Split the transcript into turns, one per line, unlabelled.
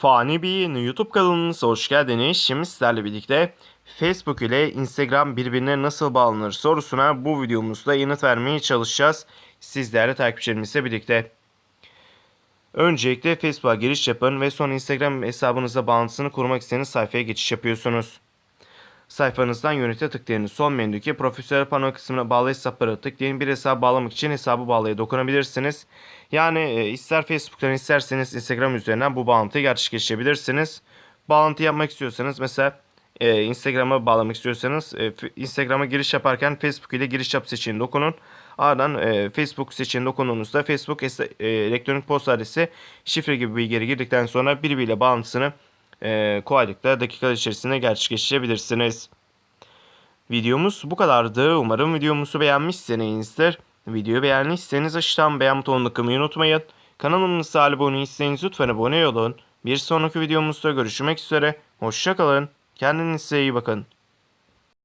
Fani Bey'in YouTube kanalınıza hoş geldiniz. Şimdi sizlerle birlikte Facebook ile Instagram birbirine nasıl bağlanır sorusuna bu videomuzda yanıt vermeye çalışacağız. Sizlerle takipçilerimizle birlikte. Öncelikle Facebook'a giriş yapın ve sonra Instagram hesabınıza bağlantısını kurmak istediğiniz sayfaya geçiş yapıyorsunuz. Sayfanızdan yönete tıklayın. Sol menüdeki profesyonel pano kısmına bağlı hesaplara tıklayın. Bir hesap bağlamak için hesabı bağlaya dokunabilirsiniz. Yani e, ister Facebook'tan isterseniz Instagram üzerinden bu bağlantıyı gerçekleştirebilirsiniz. Bağlantı yapmak istiyorsanız mesela e, Instagram'a bağlamak istiyorsanız e, Instagram'a giriş yaparken Facebook ile giriş yap seçeneğine dokunun. Ardından e, Facebook seçeneğine dokunduğunuzda Facebook e, elektronik posta adresi şifre gibi bilgileri girdikten sonra birbiriyle bağlantısını e, kolaylıkla dakikalar içerisinde gerçekleştirebilirsiniz. Videomuz bu kadardı. Umarım videomuzu beğenmişsinizdir. Videoyu beğendiyseniz aşağıdan beğen butonuna kılmayı unutmayın. Kanalımıza abone değilseniz lütfen abone olun. Bir sonraki videomuzda görüşmek üzere. Hoşçakalın. Kendinize iyi bakın.